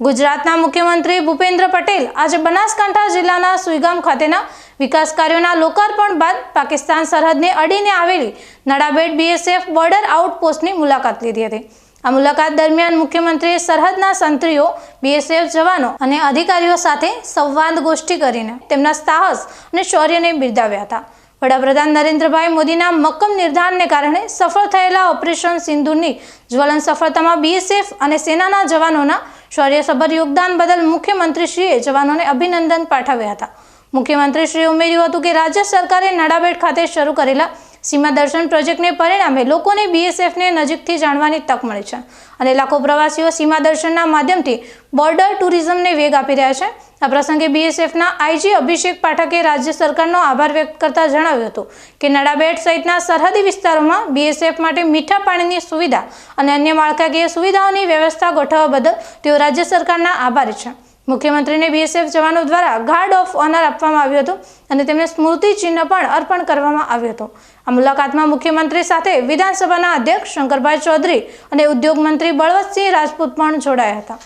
ગુજરાતના મુખ્યમંત્રી ભૂપેન્દ્ર પટેલ આજે બનાસકાંઠા જિલ્લાના સુઈગામ ખાતેના વિકાસ કાર્યોના લોકાર્પણ બાદ પાકિસ્તાન સરહદને અડીને આવેલી નડાબેટ બીએસએફ બોર્ડર આઉટપોસ્ટની મુલાકાત લીધી હતી. આ મુલાકાત દરમિયાન મુખ્યમંત્રીએ સરહદના સંત્રીઓ બીએસએફ જવાનો અને અધિકારીઓ સાથે સંવાદ ગોષ્ઠી કરીને તેમના સાહસ અને શૌર્યને બિરદાવ્યા હતા. વડાપ્રધાન નરેન્દ્રભાઈ મોદીના મક્કમ નિર્ધારને કારણે સફળ થયેલા ઓપરેશન સિંધુની જ્વલન સફળતામાં બીએસએફ અને સેનાના જવાનોના શૌર્યસભર યોગદાન બદલ મુખ્યમંત્રીશ્રીએ જવાનોને અભિનંદન પાઠવ્યા હતા. મુખ્યમંત્રીશ્રીએ ઉમેર્યું હતું કે રાજ્ય સરકારે નડાબેટ ખાતે શરૂ કરેલા સીમા દર્શન પ્રોજેક્ટને પરિણામે લોકોને બીએસએફને નજીકથી જાણવાની તક મળી છે અને લાખો પ્રવાસીઓ સીમા દર્શનના માધ્યમથી બોર્ડર ટુરિઝમને વેગ આપી રહ્યા છે. આ પ્રસંગે બીએસએફના આઈજી અભિષેક પાઠકે રાજ્ય સરકારનો આભાર વ્યક્ત કરતા જણાવ્યું હતું કે નડાબેટ સહિતના સરહદી વિસ્તારોમાં બીએસએફ માટે મીઠા પાણીની સુવિધા અને અન્ય માળખાકીય સુવિધાઓની વ્યવસ્થા ગોઠવવા બદલ તેઓ રાજ્ય સરકારના આભારી છે. મુખ્યમંત્રીને બીએસએફ જવાનો દ્વારા ગાર્ડ ઓફ ઓનર આપવામાં આવ્યું હતું અને તેમને સ્મૃતિ ચિહ્ન પણ અર્પણ કરવામાં આવ્યું હતું. આ મુલાકાતમાં મુખ્યમંત્રી સાથે વિધાનસભાના અધ્યક્ષ શંકરભાઈ ચૌધરી અને ઉદ્યોગ મંત્રી બળવંતસિંહ રાજપૂત પણ જોડાયા હતા.